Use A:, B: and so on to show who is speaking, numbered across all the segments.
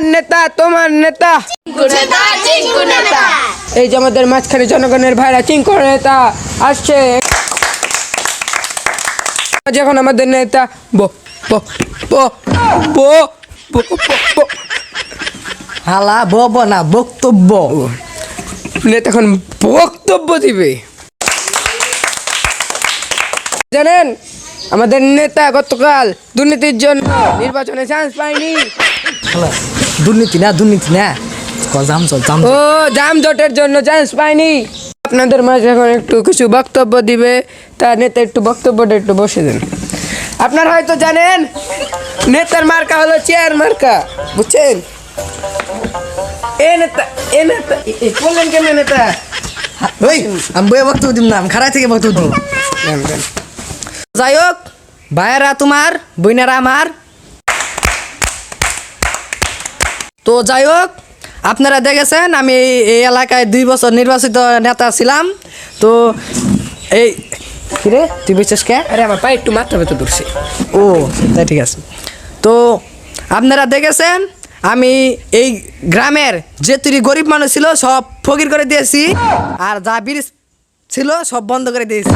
A: আমার নেতা তোমার নেতা।
B: নেতা
A: এই যে আমাদের মাঝখানে জনগণের ভাইরা চিঙ্কু নেতা আসছে। যখন আমাদের নেতা বো বো বো বো বো বো বো।
C: হালা বব না বক্তব্য।
A: নেতা এখন বক্তব্য দিবে। জানেন আমাদের নেতা গতকাল দুর্নীতির জন্য নির্বাচনে চান্স পায়নি।
C: দুর্নীতি না দুর্নীতি না। জাম চল জাম
A: ও জাম জটের জন্য চান্স পায়নি আপনাদের মাঝে এখন একটু কিছু বক্তব্য দিবে তার নেতা একটু বক্তব্যটা একটু বসে দেন। আপনারা হয়তো জানেন নেতার মার্কা হলো চেয়ার মার্কা বুঝছেন? এ নেতা এ নেতা বললেন কেন নেতা?
C: ওই আমি বইয়ে বক্তব্য দিব না আমি খারাই থেকে বক্তব্য দিব। যাই হোক ভাইয়েরা তোমার বইনারা আমার তো যাই হোক আপনারা দেখেছেন আমি এই- এলাকায় দুই বছর নির্বাচিত নেতা ছিলাম। তো এই কিরে তুই বুঝছিস কে?
A: আরে আমার পায়ে একটু মাত্রা ভেতর ধরছে।
C: ও তাই ঠিক আছে। তো আপনারা দেখেছেন আমি এই গ্রামের যে তুই গরিব মানুষ ছিল সব ফকির করে দিয়েছি। আর যা ব্রিজ ছিল সব বন্ধ করে দিয়েছি।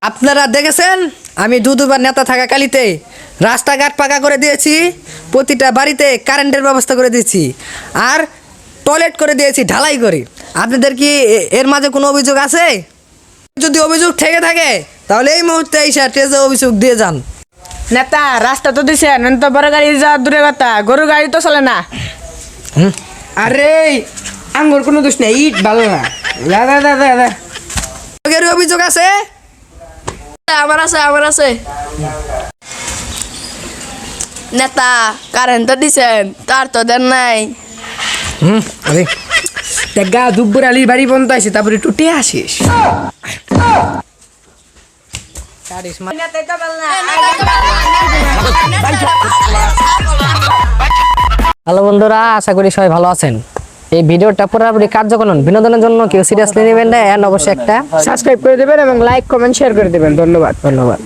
C: আপনারা দেখেছেন আমি দু দুবার নেতা থাকা কালিতে রাস্তাঘাট পাকা করে দিয়েছি প্রতিটা বাড়িতে কারেন্টের ব্যবস্থা করে দিয়েছি আর টয়লেট করে দিয়েছি ঢালাই করে। আপনাদের কি এ- এর মাঝে কোনো অভিযোগ আছে? যদি অভিযোগ থেকে থাকে তাহলে এই মুহূর্তে এই স্টেজে অভিযোগ দিয়ে যান।
D: নেতা রাস্তা তো দিছে তো বড় গাড়ি যাওয়ার দূরে কথা গরু গাড়ি তো চলে না।
A: আরে আঙ্গুর কোনো দোষ নেই ইট ভালো না। দাদা দাদা দাদা
C: অভিযোগ আছে?
B: আমার আছে আমার আছে। নেতা কারেন্ট তো দিছেন তার তো দেন নাই।
C: হুম আরে
A: দেখা দুব্বর আলীর বাড়ি পর্যন্ত আসে তারপরে টুটে আসিস।
E: হ্যালো বন্ধুরা আশা করি সবাই ভালো আছেন। এই ভিডিওটা পুরোপুরি কার্যকরণ বিনোদনের জন্য কেউ সিরিয়াসলি নেবেন না অবশ্যই একটা
A: সাবস্ক্রাইব করে দেবেন এবং লাইক কমেন্ট শেয়ার করে দেবেন। ধন্যবাদ। ধন্যবাদ।